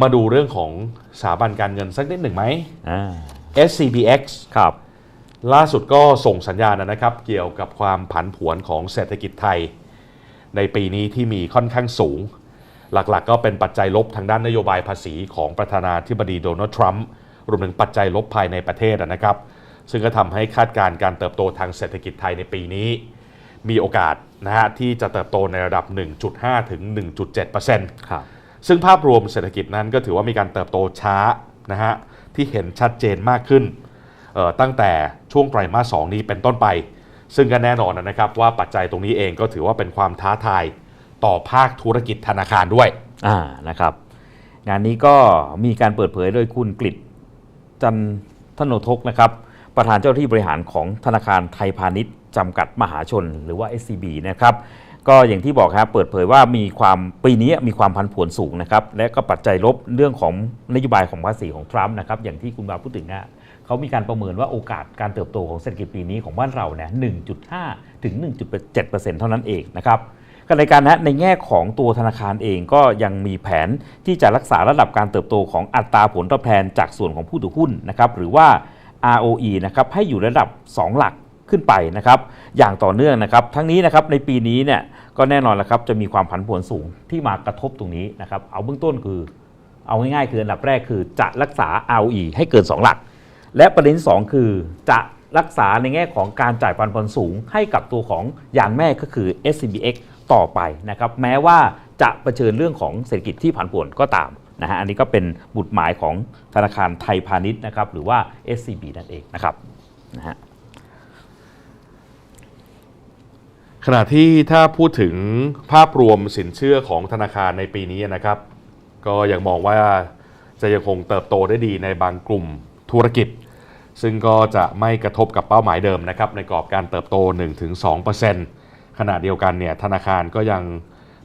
มาดูเรื่องของสถาบันการเงินสักนิดหนึ่งไหมอ่า SCBX ครับ ล่าสุดก็ส่งสัญญาณนะครับ เกี่ยวกับความผันผวนของเศรษฐกิจไทย ในปีนี้ที่มีค่อนข้างสูง หลักๆ ก็เป็นปัจจัยลบทางด้านนโยบายภาษีของประธานาธิบดีโดนัลด์ทรัมป์รวมถึงปัจจัยลบภายในประเทศนะครับ ซึ่งก็ทำให้คาดการณ์การเติบโตทางเศรษฐกิจไทยในปีนี้ มีโอกาสนะฮะที่จะเติบโตในระดับ 1.5 ถึง 1.7%ครับ ซึ่งภาพรวมเศรษฐกิจนั้นก็ถือว่ามีการเติบโตช้านะฮะที่เห็นชัดเจนมากขึ้นตั้งแต่ช่วงไตรมาสสองนี้เป็นต้นไป ซึ่งก็แน่นอนนะครับว่าปัจจัยตรงนี้เองก็ถือว่าเป็นความท้าทายต่อภาคธุรกิจธนาคารด้วยอ่านะครับ งานนี้ก็มีการเปิดเผยโดยคุณกฤษจันทโนทกนะครับ ประธานเจ้าหน้าที่บริหารของธนาคารไทยพาณิชย์ จำกัดมหาชนหรือว่า SCB นะครับก็อย่างที่บอกครับเปิดเผยว่ามีความปีนี้มีความพันผวนสูงนะครับและก็ปัจจัยลบเรื่องของนโยบายของภาษีของทรัมป์นะครับอย่างที่คุณบาพูดถึงนะเขามีการประเมินว่าโอกาสการเติบโตของเศรษฐกิจปีนี้ของบ้านเราเนี่ย 1.5 ถึง 1.7%เท่านั้นเองนะครับขณะเดียวกันนะในแง่ของตัวธนาคารเองก็ยังมีแผนที่จะรักษาระดับการเติบโตของอัตราผลตอบแทนจากส่วนของผู้ถือหุ้นนะครับหรือว่า ROE นะครับให้อยู่ระดับ 2 หลัก ขึ้นไปนะครับอย่างต่อเนื่องนะครับทั้งนี้นะครับในปีนี้เนี่ยก็แน่นอนแล้วครับจะมีความผันผวนสูงที่มากระทบตรงนี้นะครับเอาเบื้องต้นคือ เอาง่ายๆคืออันดับแรกคือจะรักษา ROE ให้เกิน 2 หลัก และประเด็นที่สองคือจะรักษาในแง่ของการจ่ายปันผลสูง ให้กับตัวของยานแม่ก็คือ SCBX ต่อไปนะครับแม้ว่าจะเผชิญเรื่องของเศรษฐกิจที่ผันผวนก็ตามนะฮะอันนี้ก็เป็นบุตรหมายของธนาคารไทยพาณิชย์นะครับหรือว่า SCB นั่นเองนะครับนะฮะ ขณะที่ถ้าพูดถึงภาพรวมสินเชื่อของธนาคารในปีนี้นะครับ ก็ยังมองว่าจะยังคงเติบโตได้ดีในบางกลุ่มธุรกิจ ซึ่งก็จะไม่กระทบกับเป้าหมายเดิมนะครับในกรอบการเติบโต 1-2%ขณะเดียวกันเนี่ยธนาคารก็ยัง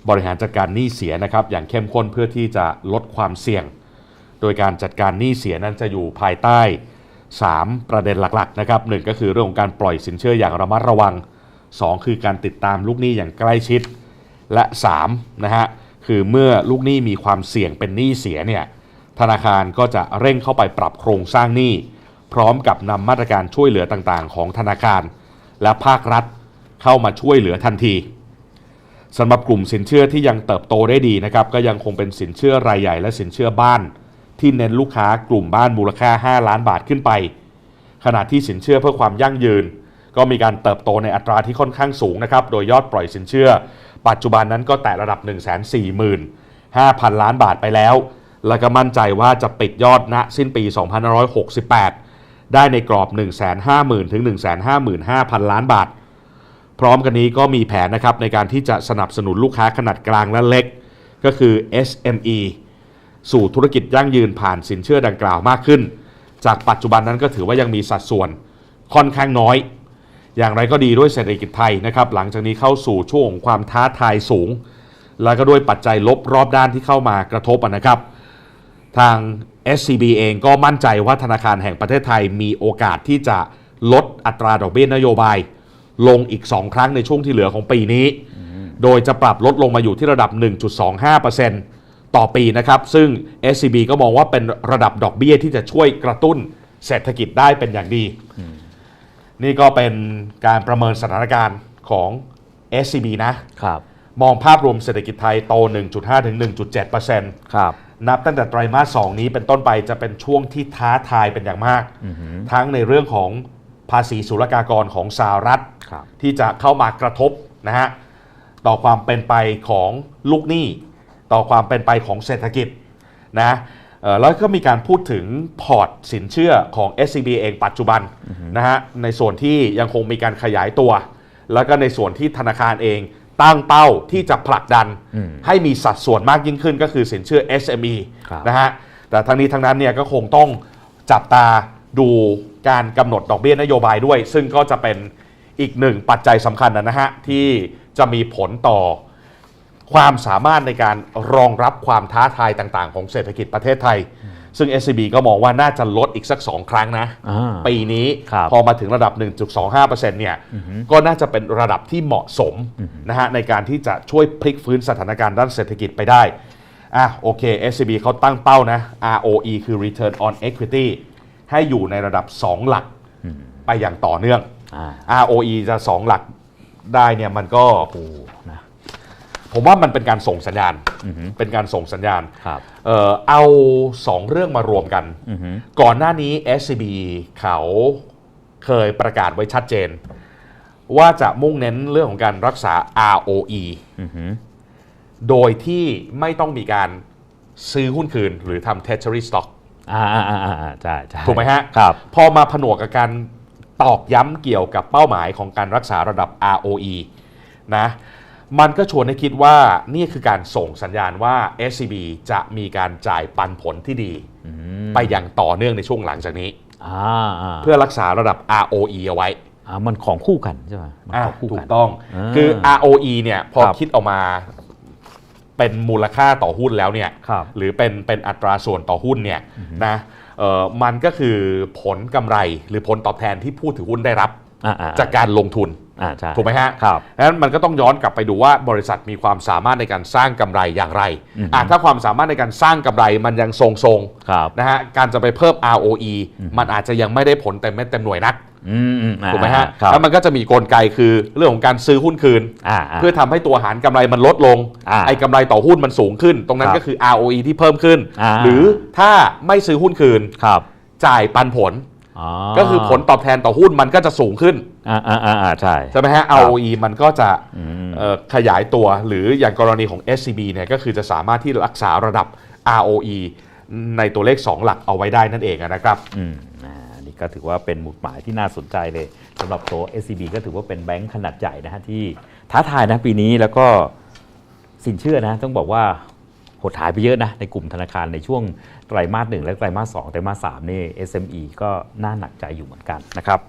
บริหารจัดการหนี้เสียนะครับอย่างเข้มข้นเพื่อที่จะลดความเสี่ยง โดยการจัดการหนี้เสียนั้นจะอยู่ภายใต้ 3 ประเด็นหลักๆนะครับหนึ่งก็คือเรื่องของการปล่อยสินเชื่ออย่างระมัดระวัง 2 คือการติดตามลูกหนี้อย่างใกล้ชิด และ3นะฮะคือเมื่อลูกหนี้มีความเสี่ยงเป็นหนี้เสียเนี่ยธนาคารก็จะเร่งเข้าไปปรับโครงสร้างหนี้ พร้อมกับนำมาตรการช่วยเหลือต่างๆ ของธนาคาร และภาครัฐเข้ามาช่วยเหลือทันทีสำหรับกลุ่มสินเชื่อที่ยังเติบโตได้ดีนะครับก็ยังคงเป็นสินเชื่อรายใหญ่และสินเชื่อบ้าน ที่เน้นลูกค้ากลุ่มบ้านมูลค่า 5 ล้านบาทขึ้นไป ขณะที่สินเชื่อเพื่อความยั่งยืน ก็มีการเติบโตในอัตราที่ค่อนข้างสูงนะครับ โดยยอดปล่อยสินเชื่อ ปัจจุบันนั้นก็แตะระดับ 1 4 5 0 0 0 ล้านบาทไปแล้ว แล้วก็มั่นใจว่าจะปิดยอดณสิ้นปี 2568 ได้ในกรอบ 1 5 0 0 0 0 ถึง 155,000 ล้านบาท พร้อมกันนี้ก็มีแผนนะครับในการที่จะสนับสนุนลูกค้าขนาดกลางและเล็ก ก็คือ SME สู่ธุรกิจยั่งยืนผ่านสินเชื่อดังกล่าวมากขึ้น จากปัจจุบันนั้นก็ถือว่ายังมีสัดส่วนค่อนข้างน้อย อย่างไรก็ดีด้วยเศรษฐกิจไทยนะครับหลังจากนี้เข้าสู่ช่วงของความท้าทายสูง แล้วก็ด้วยปัจจัยลบรอบด้านที่เข้ามากระทบอะนะครับ ทาง SCB เองก็มั่นใจว่าธนาคารแห่งประเทศไทยมีโอกาสที่จะลดอัตราดอกเบี้ยนโยบาย ลงอีก 2 ครั้งในช่วงที่เหลือของปีนี้ โดยจะปรับลดลงมาอยู่ที่ระดับ 1.25%ต่อปีนะครับ ซึ่ง SCB ก็มองว่าเป็นระดับดอกเบี้ยที่จะช่วยกระตุ้นเศรษฐกิจได้เป็นอย่างดี นี่ก็เป็นการประเมินสถานการณ์ของ SCB นะครับ มองภาพรวมเศรษฐกิจไทยโต 1.5 ถึง 1.7%ครับ นับตั้งแต่ไตรมาส 2 นี้เป็นต้นไปจะเป็นช่วงที่ท้าทายเป็นอย่างมาก ทั้งในเรื่องของภาษีศุลกากรของสหรัฐครับที่จะเข้ามากระทบนะฮะต่อความเป็นไปของลูกหนี้ ต่อความเป็นไปของเศรษฐกิจนะเอ่อ แล้วก็มีการพูดถึงพอร์ตสินเชื่อของ SCB เองปัจจุบันนะฮะในส่วนที่ยังคงมีการขยายตัว แล้วก็ในส่วนที่ธนาคารเองตั้งเป้าที่จะผลักดันอืมให้มีสัดส่วนมากยิ่งขึ้นก็คือสินเชื่อ SME ครับนะฮะแต่ทั้งนี้ทั้งนั้นเนี่ยก็คงต้องจับตาดูการกำหนดดอกเบี้ยนโยบายด้วย ซึ่งก็จะเป็นอีกหนึ่งปัจจัยสำคัญนะฮะที่จะมีผลต่อ ความสามารถในการรองรับความท้าทายต่างๆ ของเศรษฐกิจประเทศไทย ซึ่ง SCB ก็มองว่าน่าจะลดอีกสัก 2 ครั้งนะอ่าปีนี้ครับพอมาถึงระดับ 1.25%เนี่ยก็น่าจะเป็นระดับที่เหมาะสมนะฮะในการที่จะช่วยพลิกฟื้นสถานการณ์ด้านเศรษฐกิจไปได้อะโอเค SCB เขาตั้งเป้านะ ROE คือ Return on Equity ให้อยู่ในระดับ 2 หลักอืมไปอย่างต่อเนื่องอ่า ROE จะ 2 หลักได้เนี่ยมันก็โอ้นะ ผมว่ามันเป็นการส่งสัญญาณ อือหือเป็นการส่งสัญญาณ ครับ เอ่อเอา2เรื่องมารวมกัน อือหือก่อนหน้านี้ SCB เขาเคยประกาศไว้ชัดเจน ว่าจะมุ่งเน้นเรื่องของการรักษา ROE อือหือโดยที่ไม่ต้องมีการซื้อหุ้นคืน หรือทำ treasury stock อ่าอ่าอ่าอ่าใช่ใช่ถูกไหมฮะ ครับ พอมาผนวกกับการตอกย้ำเกี่ยวกับเป้าหมายของการรักษาระดับ ROE นะ มันก็ชวนให้คิดว่านี่คือการส่งสัญญาณว่า SCB จะมีการจ่ายปันผลที่ดีอืมไปอย่างต่อเนื่องในช่วงหลังจากนี้อ่าอ่าเพื่อรักษาระดับ ROE เอาไว้อ่ามันของคู่กันใช่ไหมมันอะของคู่ถูกันกต้องอ่าคือ ROE เนี่ยพอครับคิดออกมาเป็นมูลค่าต่อหุ้นแล้วเนี่ยครับหรือเป็นเป็นอัตราส่วนต่อหุ้นเนี่ยนะเอ่อมันก็คือผลกำไรหรือผลตอบแทนที่ผู้ถือหุ้นได้รับอ่าอ่า จากการลงทุนอ่าใช่ถูกไหมฮะครับดังนั้นมันก็ต้องย้อนกลับไปดูว่าบริษัทมีความสามารถในการสร้างกำไรอย่างไรอืมอะถ้าความสามารถในการสร้างกำไรมันยังทรงครับๆนะฮะการจะไปเพิ่ม ROE มันอาจจะยังไม่ได้ผลเต็มเม็ดเต็มหน่วยนักอืมอืมอ่าถูกไหมฮะครับแล้วมันก็จะมีกลไกคือเรื่องของการซื้อหุ้นคืนอ่าาเพื่อทำให้ตัวหารกำไรมันลดลงอ่าไอ้กำไรต่อหุ้นมันสูงขึ้น ตรงนั้คนรับก็คือ ROE ที่เพิ่มขึ้นอ่าหรือถ้าไม่ซื้อหุ้นคืนครับจ่ายปันผลอ๋อ ก็คือผลตอบแทนต่อหุ้นมันก็จะสูงขึ้นอ่าอ่าอ่าอ่าใช่ใช่ไหมฮะครับ ROE มันก็จะอืมเอ่อขยายตัวหรืออย่างกรณีของ SCB เนี่ยก็คือจะสามารถที่รักษาระดับ ROE ในตัวเลข 2 หลักเอาไว้ได้นั่นเองนะครับอืมอ่านี่ก็ถือว่าเป็นหมุดหมายที่น่าสนใจเลยสำหรับตัว SCB ก็ถือว่าเป็นแบงค์ขนาดใหญ่นะฮะที่ท้าทายนะปีนี้แล้วก็สินเชื่อนะต้องบอกว่า หดหายไปเยอะนะในกลุ่มธนาคารในช่วงไตรมาสหนึ่งและไตรมาสสองไตรมาสสามนี่ SME ก็น่าหนักใจอยู่เหมือนกันนะครับ